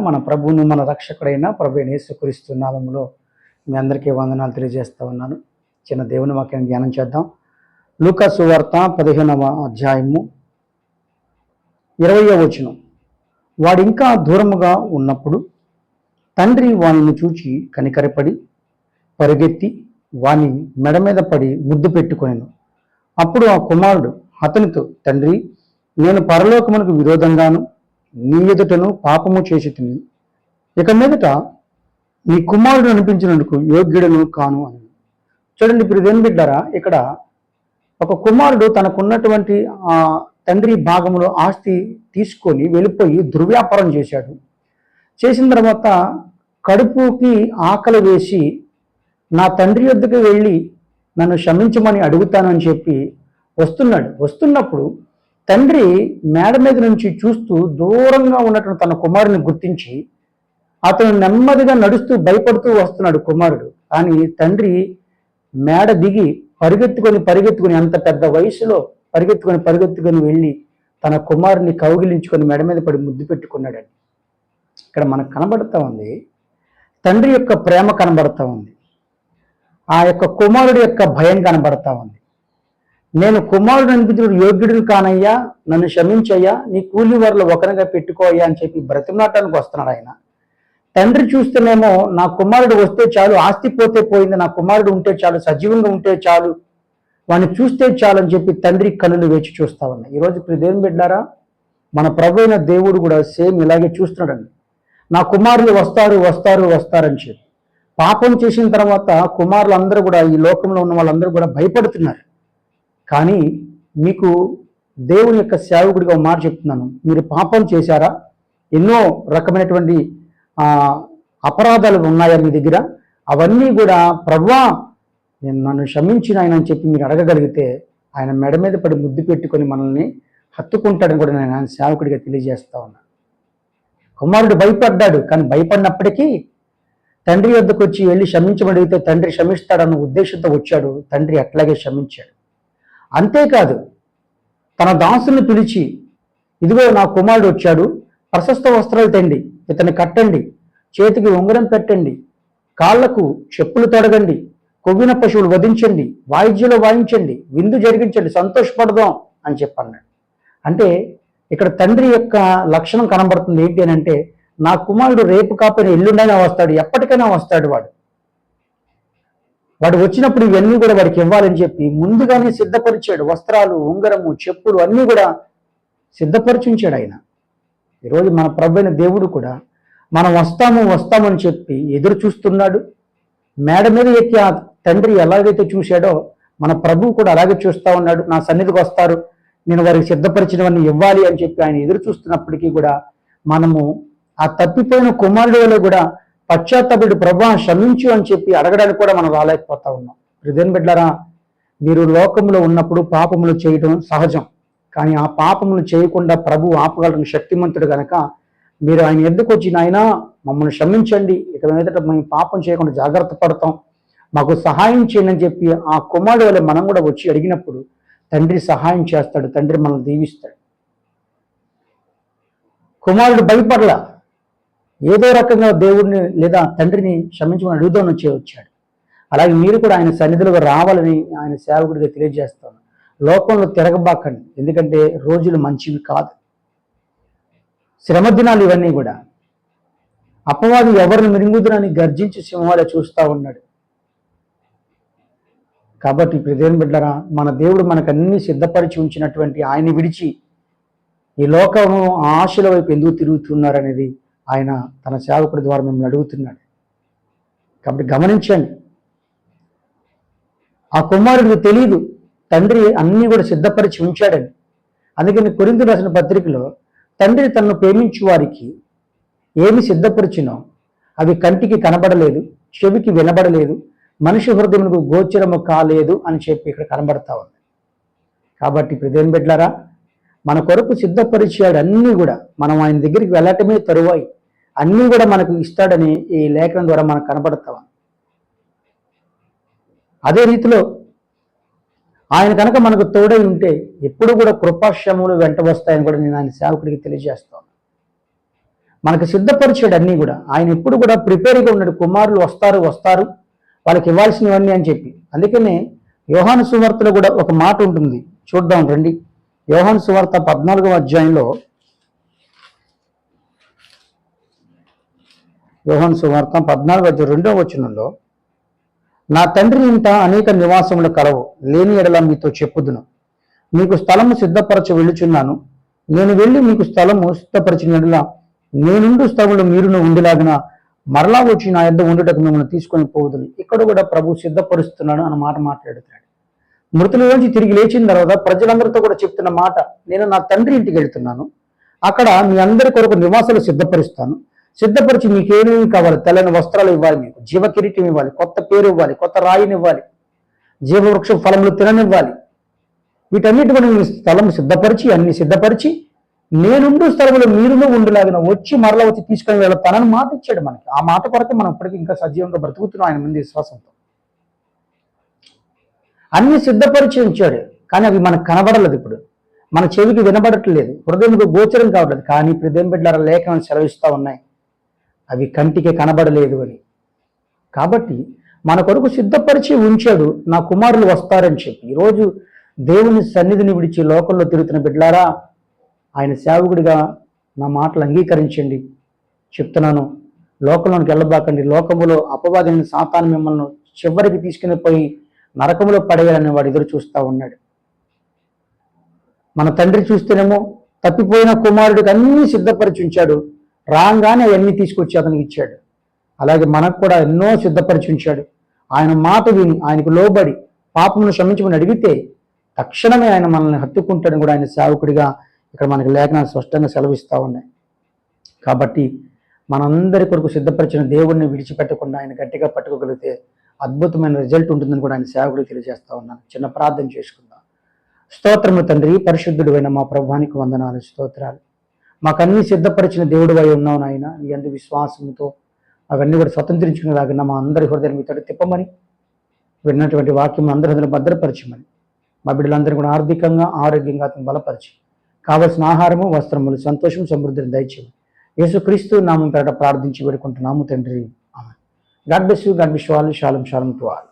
మన ప్రభువును మన రక్షకుడైన ప్రభు యేసుక్రీస్తు నామములో మీ అందరికీ వందనాలు తెలియజేస్తా ఉన్నాను చిన్న దేవుని వాక్యం ధ్యానం చేద్దాం లూకా సువార్త పదిహేనవ అధ్యాయము ఇరవయో వచనం వాడు ఇంకా దూరముగా ఉన్నప్పుడు తండ్రి వానిని చూచి కనికరపడి పరుగెత్తి వాని మెడ మీద పడి ముద్దు పెట్టుకొనెను. అప్పుడు ఆ కుమారుడు అతనితో తండ్రి నేను పరలోకమునకు విరోధంగాను నీ ఎదుటను పాపము చేసి తిని ఇక మీదట నీ కుమారుడు అనిపించినందుకు యోగ్యుడను కాను అని చూడండి ఇప్పుడు ఇదేం బిడ్డారా ఇక్కడ ఒక కుమారుడు తనకున్నటువంటి ఆ తండ్రి భాగంలో ఆస్తి తీసుకొని వెళ్ళిపోయి దుర్వ్యాపారం చేశాడు. చేసిన తర్వాత కడుపుకి ఆకలి వేసి నా తండ్రి వద్దకు వెళ్ళి నన్ను క్షమించమని అడుగుతానని చెప్పి వస్తున్నాడు. వస్తున్నప్పుడు తండ్రి మేడ మీద నుంచి చూస్తూ దూరంగా ఉన్నటువంటి తన కుమారుని గుర్తించి అతను నెమ్మదిగా నడుస్తూ భయపడుతూ వస్తున్నాడు కుమారుడు. కానీ తండ్రి మేడ దిగి పరిగెత్తుకొని పరిగెత్తుకొని అంత పెద్ద వయసులో పరిగెత్తుకొని పరిగెత్తుకొని వెళ్ళి తన కుమారుని కౌగిలించుకొని మెడ మీద పడి ముద్దు పెట్టుకున్నాడండి. ఇక్కడ మనకు కనబడతా ఉంది. తండ్రి యొక్క ప్రేమ కనబడతా ఉంది. ఆ యొక్క కుమారుడి యొక్క భయం కనబడతా ఉంది. నేను కుమారుడు అనిపించిన యోగ్యుడిని కానయ్యా నన్ను క్షమించయ్యా నీ కూలి వారిలో ఒకరిగా పెట్టుకోయ్యా అని చెప్పి బ్రతిమలాటానికి వస్తున్నాడు ఆయన. తండ్రి చూస్తేనేమో నా కుమారుడు వస్తే చాలు ఆస్తి పోతే పోయింది నా కుమారుడు ఉంటే చాలు సజీవంగా ఉంటే చాలు వాడిని చూస్తే చాలు అని చెప్పి తండ్రి కనులు వేచి చూస్తా ఉన్నాయి. ఈరోజు ఇప్పుడు దేవుని బిడ్డారా మన ప్రభు దేవుడు కూడా సేమ్ ఇలాగే చూస్తున్నాడండి. నా కుమారులు వస్తారు వస్తారు వస్తారని చెప్పి. పాపం చేసిన తర్వాత కుమారులు అందరూ కూడా ఈ లోకంలో ఉన్న వాళ్ళందరూ కూడా భయపడుతున్నారు. కానీ మీకు దేవుని యొక్క సేవకుడిగా ఒక మాట చెప్తున్నాను. మీరు పాపం చేశారా? ఎన్నో రకమైనటువంటి అపరాధాలు ఉన్నాయా మీ దగ్గర? అవన్నీ కూడా ప్రభా నేను నన్ను క్షమించిన ఆయన అని చెప్పి మీరు అడగగలిగితే ఆయన మెడ మీద పడి ముద్దు పెట్టుకొని మనల్ని హత్తుకుంటాడని కూడా నేను ఆయన సేవకుడిగా తెలియజేస్తా ఉన్నాను కుమారుడు భయపడ్డాడు కానీ భయపడినప్పటికీ తండ్రి వద్దకు వచ్చి వెళ్ళి క్షమించమడిగితే తండ్రి క్షమిస్తాడన్న ఉద్దేశంతో వచ్చాడు. తండ్రి అట్లాగే క్షమించాడు. అంతేకాదు తన దాసుని పిలిచి ఇదిగో నా కుమారుడు వచ్చాడు ప్రశస్త వస్త్రాలు తెండి ఇతను కట్టండి చేతికి ఉంగరం పెట్టండి కాళ్ళకు చెప్పులు తొడగండి కొవ్విన పశువులు వధించండి వాయిద్యంలో వాయించండి విందు జరిగించండి సంతోషపడదాం అని చెప్పన్నాడు. అంటే ఇక్కడ తండ్రి యొక్క లక్షణం కనబడుతుంది ఏంటి అని అంటే నా కుమారుడు రేపు కాకపోయినా ఎల్లుండైనా వస్తాడు ఎప్పటికైనా వస్తాడు వాడు. వాడు వచ్చినప్పుడు ఇవన్నీ కూడా వాడికి ఇవ్వాలని చెప్పి ముందుగానే సిద్ధపరిచాడు. వస్త్రాలు ఉంగరము చెప్పులు అన్నీ కూడా సిద్ధపరిచించాడు ఆయన. ఈరోజు మన ప్రభు అయిన దేవుడు కూడా మనం వస్తాము వస్తామని చెప్పి ఎదురు చూస్తున్నాడు. మేడ మీద ఎక్కి ఆ తండ్రి ఎలాగైతే చూశాడో మన ప్రభు కూడా అలాగే చూస్తా ఉన్నాడు. నా సన్నిధికి వస్తారు. నేను వారికి సిద్ధపరిచినవన్నీ ఇవ్వాలి అని చెప్పి ఆయన ఎదురు చూస్తున్నప్పటికీ కూడా మనము ఆ తప్పిపోయిన కుమారుడు వల్ల కూడా పశ్చాత్తపుడు ప్రభా క్షమించు అని చెప్పి అడగడానికి కూడా మనం రాలేకపోతా ఉన్నాం. హృదయం బిడ్డరా మీరు లోకంలో ఉన్నప్పుడు పాపములు చేయడం సహజం. కానీ ఆ పాపములు చేయకుండా ప్రభు ఆపగలడం శక్తిమంతుడు గనక మీరు ఆయన ఎందుకు వచ్చి నాయన మమ్మల్ని క్షమించండి. ఇక మీదట మేము పాపం చేయకుండా జాగ్రత్త పడతాం. మాకు సహాయం చేయండి అని చెప్పి ఆ కుమారుడు వల్ల మనం కూడా వచ్చి అడిగినప్పుడు తండ్రి సహాయం చేస్తాడు తండ్రి మనల్ని దీవిస్తాడు. కుమారుడు భయపడలా. ఏదో రకంగా దేవుడిని లేదా తండ్రిని క్షమించుకుని అడుగుదాం వచ్చే వచ్చాడు. అలాగే మీరు కూడా ఆయన సన్నిధిలోకి రావాలని ఆయన సేవకుడిగా తెలియజేస్తాను. లోకంలో తిరగబాకండి. ఎందుకంటే రోజులు మంచివి కాదు. శ్రమ దినాలు ఇవన్నీ కూడా. అపవాది ఎవరిని మిరుగుదునని గర్జించి సింహాలే చూస్తూ ఉన్నాడు. కాబట్టి ప్రదేం బిడ్డరా మన దేవుడు మనకు అన్ని సిద్ధపరిచి ఉంచినటువంటి ఆయన విడిచి ఈ లోకము ఆ ఆశల వైపు ఎందుకు తిరుగుతున్నారనేది ఆయన తన సేవకుడి ద్వారా మిమ్మల్ని అడుగుతున్నాడు. కాబట్టి గమనించండి. ఆ కుమారుడికి తెలియదు తండ్రి అన్నీ కూడా సిద్ధపరిచి ఉంచాడని అందుకని కొరింత రాసిన పత్రికలో తండ్రి తనను ప్రేమించు వారికి ఏమి సిద్ధపరిచినో అవి కంటికి కనబడలేదు చెవికి వినబడలేదు మనిషి హృదయమునకు గోచరము కాలేదు అని చెప్పి ఇక్కడ కనబడతా ఉంది. కాబట్టి ప్రదేం బిడ్లారా మన కొరకు సిద్ధపరిచాడు అన్నీ కూడా మనం ఆయన దగ్గరికి వెళ్ళటమే తరువాయి. అన్నీ కూడా మనకు ఇస్తాడని ఈ లేఖనం ద్వారా మనకు కనపడతాం అదే రీతిలో ఆయన కనుక మనకు తోడై ఉంటే ఎప్పుడు కూడా కృపాశ్రములు వెంట వస్తాయని కూడా నేను ఆయన సేవకుడికి తెలియజేస్తాను మనకు సిద్ధపరిచాడు అన్నీ కూడా. ఆయన ఎప్పుడు కూడా ప్రిపేర్గా ఉన్నాడు. కుమారులు వస్తారు వస్తారు. వాళ్ళకి ఇవ్వాల్సినవన్నీ అని చెప్పి. అందుకనే యోహాను సువార్తలో కూడా ఒక మాట ఉంటుంది. చూద్దాం రండి. యోహాను సువార్త పద్నాలుగో అధ్యాయంలో యోహన్ సువార్త పద్నాలుగు అధ్యాయం రెండో వచనంలో నా తండ్రి ఇంట అనేక నివాసములు కలవు లేని ఎడల మీతో చెప్పుదును. మీకు స్థలము సిద్ధపరచ వెళ్ళుచున్నాను. నేను వెళ్ళి మీకు స్థలము సిద్ధపరిచిన ఎడల నేనుండు స్థలములు మీరును ఉండిలాగిన మరలా వచ్చి నా యొద్ద ఉండుటకు మిమ్మల్ని తీసుకొని పోవుదును. ఇక్కడ కూడా ప్రభు సిద్ధపరుస్తున్నాడు అన్న మాట మాట్లాడుతున్నాడు. మృతులలోంచి తిరిగి లేచిన తర్వాత ప్రజలందరితో కూడా చెప్తున్న మాట నేను నా తండ్రి ఇంటికి వెళ్తున్నాను. అక్కడ మీ అందరి కొరకు నివాసాలు సిద్ధపరుస్తాను. సిద్ధపరిచి మీకు ఏమేమి కావాలి? తెల్లని వస్త్రాలు ఇవ్వాలి మీకు. జీవ కిరీటం ఇవ్వాలి. కొత్త పేరు ఇవ్వాలి. కొత్త రాయిని ఇవ్వాలి. జీవవృక్ష ఫలములు తిననివ్వాలి. వీటన్నిటి కూడా నేను స్థలం సిద్ధపరిచి అన్ని సిద్ధపరిచి నేనుండు స్థలంలో మీరులో ఉండులాగిన వచ్చి మరల వచ్చి తీసుకొని తనని మాట ఇచ్చాడు మనకి. ఆ మాట కొరకే మనం ఇప్పటికీ ఇంకా సజీవంగా బ్రతుకుతున్నాం ఆయన ముందు విశ్వాసంతో అన్ని సిద్ధపరిచి ఉంచాడు. కానీ అవి మనకు కనబడలేదు ఇప్పుడు. మన చెవికి వినబడట్లేదు. హృదయంకు గోచరం కావట్లేదు. కానీ హృదయం బిడ్డల లేఖనం సెలవిస్తూ ఉన్నాయి. అవి కంటికి కనబడలేదు అని. కాబట్టి మన కొరకు సిద్ధపరిచి ఉంచాడు నా కుమారులు వస్తారని చెప్పి. ఈరోజు దేవుని సన్నిధిని విడిచి లోకంలో తిరుగుతున్న బిడ్డలారా ఆయన సేవకుడిగా నా మాటలు అంగీకరించండి. చెప్తున్నాను లోకంలోనికి వెళ్ళబాకండి. లోకములో అపవాదిని సాతాను మిమ్మల్ని చివరికి తీసుకుని పోయి నరకములో పడేయాలని వాడు ఎదురు చూస్తూ ఉన్నాడు. మన తండ్రి చూస్తేనేమో తప్పిపోయిన కుమారుడికి అన్నీ సిద్ధపరిచి ఉంచాడు. రాగానే అవన్నీ తీసుకొచ్చి అతనికి ఇచ్చాడు. అలాగే మనకు కూడా ఎన్నో సిద్ధపరిచి ఉంచాడు ఆయన మాట విని ఆయనకు లోబడి పాపమును క్షమించమని అడిగితే తక్షణమే ఆయన మనల్ని హత్తుకుంటాడని కూడా ఆయన సేవకుడిగా ఇక్కడ మనకి లేఖనాలు స్పష్టంగా సెలవిస్తూ ఉన్నాయి. కాబట్టి మనందరి కొరకు సిద్ధపరిచిన దేవుడిని విడిచిపెట్టకుండా ఆయన గట్టిగా పట్టుకోగలిగితే అద్భుతమైన రిజల్ట్ ఉంటుందని కూడా ఆయన సేవకుడికి తెలియజేస్తా ఉన్నాను. చిన్న ప్రార్థన చేసుకుందాం. స్తోత్రము తండ్రి పరిశుద్ధుడు అయిన మా ప్రభానికి వందనాలు స్తోత్రాలు. మాకు అన్ని సిద్ధపరిచిన దేవుడు అయి ఉన్నావు నాయన. నీ అందు విశ్వాసంతో అవన్నీ కూడా స్వతంత్రించుకునేలాగా మా అందరి హృదయం మీతో తిప్పమని విన్నటువంటి వాక్యం అందరి హృదయం భద్రపరచమని మా బిడ్డలందరూ కూడా ఆర్థికంగా ఆరోగ్యంగా అతను బలపరిచి కావలసిన ఆహారము వస్త్రములు సంతోషం సమృద్ధిని దయచేయము యేసుక్రీస్తు నామం పేరట ప్రార్థించి వేడుకుంటున్నాము తండ్రి. God bless you God bless వాళ్ళు షాలం షాలం టు ఆల్.